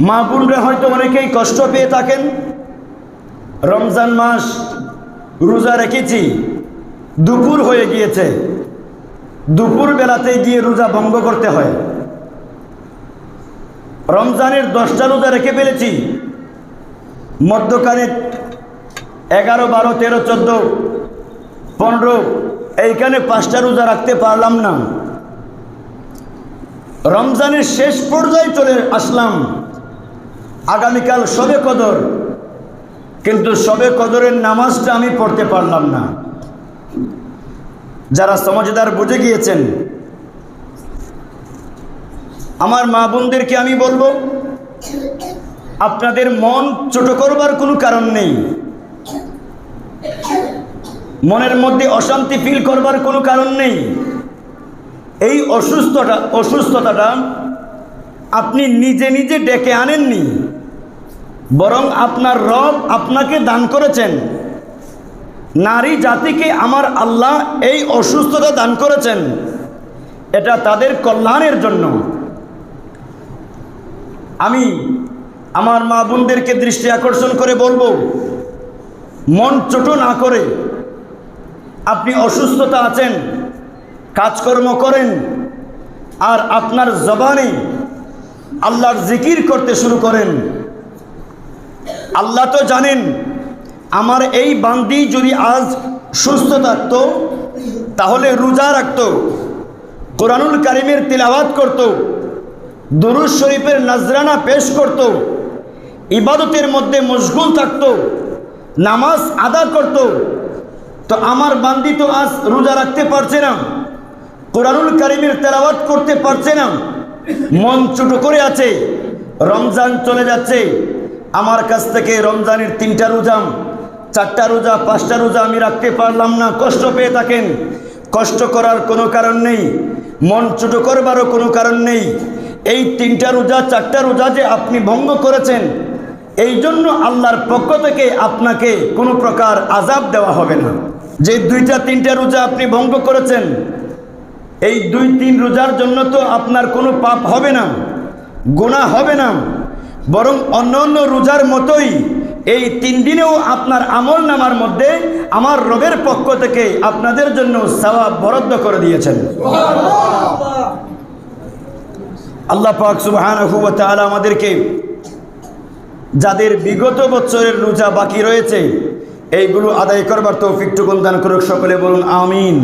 মা বোনরা হয়তো অনেকেই কষ্ট পেয়ে থাকেন। রমজান মাস রোজা রেখেছি, দুপুর হয়ে গিয়েছে। দুপুর বেলাতে গিয়ে রোজা ভঙ্গ করতে হয়। রমজানের দশটা রোজা রেখে ফেলেছি। মধ্যখানে এগারো, বারো, তেরো, চোদ্দ, পনেরো, এইখানে পাঁচটা রোজা রাখতে পারলাম না। রমজানের শেষ পর্যায়ে চলে আসলাম। আগামীকাল সবে কদর। কিন্তু সবে কদরের নামাজটা আমি পড়তে পারলাম না। যারা সমাজদার বুঝে গিয়েছেন, আমার মা বোনদেরকে আমি বলব, আপনাদের মন ছোট করবার কোনো কারণ নেই। মনের মধ্যে অশান্তি ফিল করবার কোনো কারণ নেই। এই অসুস্থতা, অসুস্থতাটা আপনি নিজে নিজে ডেকে আনেননি। বরং আপনার রব আপনাকে দান করেছেন। নারী জাতিকে আমার আল্লাহ এই অসুস্থতা দান করেছেন। এটা তাদের কল্যাণের জন্য। আমি আমার মা বোনদেরকে দৃষ্টি আকর্ষণ করে বলব, মন ছোট না করে। আপনি অসুস্থতা আছেন, কাজকর্ম করেন, আর আপনার জবানে আল্লাহর জিকির করতে শুরু করেন। আল্লাহ তো জানেন, আমার এই বান্দি যদি আজ সুস্থ থাকত, তাহলে রোজা রাখত, কোরআনুল কারিমের তিলাওয়াত করত দুরুজ শরীফের নজরানা পেশ করত, ইবাদতের মধ্যে মশগুল থাকত, নামাজ আদা করত, তো আমার বান্দি তো আজ রোজা রাখতে পারছে না, কোরআনুল কারিমের তেলাওয়াত করতে পারছে না, মন ছোট করে আছে, রমজান চলে যাচ্ছে আমার কাছ থেকে রমজানের তিনটা রোজা, চারটা রোজা, পাঁচটা রোজা আমি রাখতে পারলাম না, কষ্ট পেয়ে থাকেন। কষ্ট করার কোনো কারণ নেই, মন ছোট করবারও কোনো কারণ নেই। এই তিনটা রোজা, চারটা রোজা যে আপনি ভঙ্গ করেছেন, এই জন্য আল্লাহর পক্ষ থেকে আপনাকে কোনো প্রকার আজাব দেওয়া হবে না। যে দুইটা, তিনটা রোজা আপনি ভঙ্গ করেছেন, এই দুই, তিন রোজার জন্য তো আপনার কোনো পাপ হবে না গোনা হবে না। বরং অন্য অন্য রোজার মতোই এই তিন দিনেও আপনার আমল নামার মধ্যে আমার রবের পক্ষ থেকে আপনাদের জন্য সওয়াব বরাদ্দ করে দিয়েছেন। আল্লাহ পাক সুবহানাহু ওয়া আমাদেরকে যাদের বিগত বছরের রোজা বাকি রয়েছে, এইগুলো আদায় করবার তৌফিক টুকুন দান করুক সকলে বলুন, আমিন।